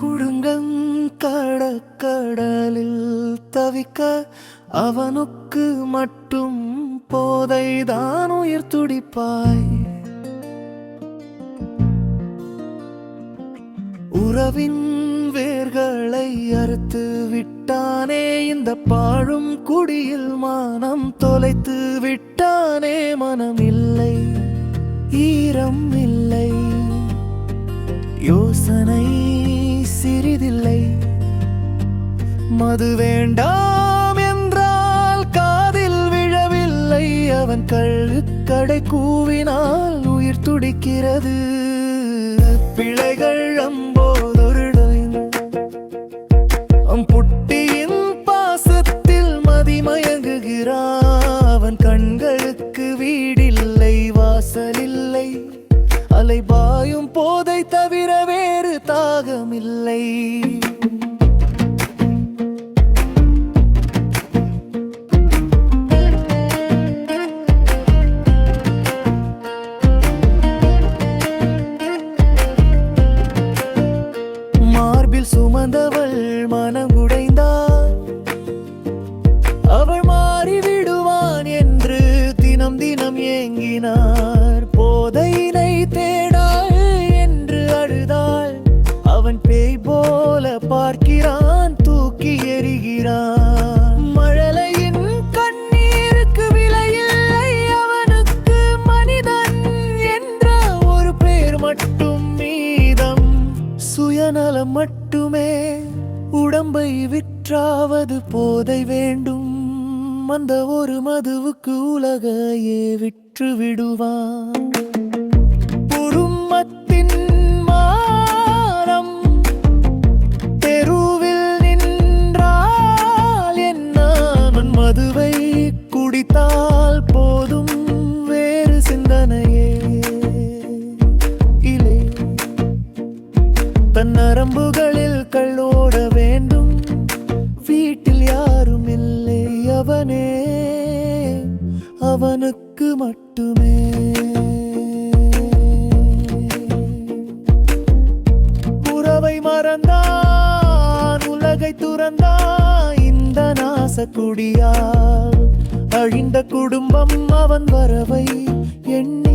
குடுங்கங் கடலில் தவிக்க அவனுக்கு மட்டும் போதைதான் உயிர் துடிப்பாய். உறவின் வேர்களை அறுத்து விட்டானே இந்த பாழும் குடியில் மானம் தொலைத்து விட்டானே மனம் இல்லை ஈரம் இல்லை யோசனை சிறிதில்லை. மது வேண்டாம் என்றால் காதில் விழவில்லை. அவன் கழுக்கடை கூவினால் உயிர் துடிக்கிறது. பிழைகள் அம்போதொரு புட்டியின் பாசத்தில் மதிமயங்குகிறான் அவன் கண்களுக்கு வீடில்லை வாசலில்லை. அலைபா மார்பில் சுமந்தவள் மனம் உடைந்தார் அவள் மாறிவிடுவான் என்று தினம் தினம் ஏங்கினார் அவன் பேய் போல பார்க்கிறான் தூக்கி எறிகிறான். மழலையின் கண்ணீருக்கு விலையில்லை அவனுக்கு மனிதன் என்ற ஒரு பேர் மட்டும் மீதம். சுயநலம் மட்டுமே உடம்பை விற்றாவது போதை வேண்டும். அந்த ஒரு மதுவுக்கு உலகையே விற்று விடுவான் பொறும் அவனுக்கு மட்டுமே. உறவை மறந்தான் உலகை துறந்தான் இந்த நாசக்குடியால் அழிந்த குடும்பம் அவன் வரவை எண்ண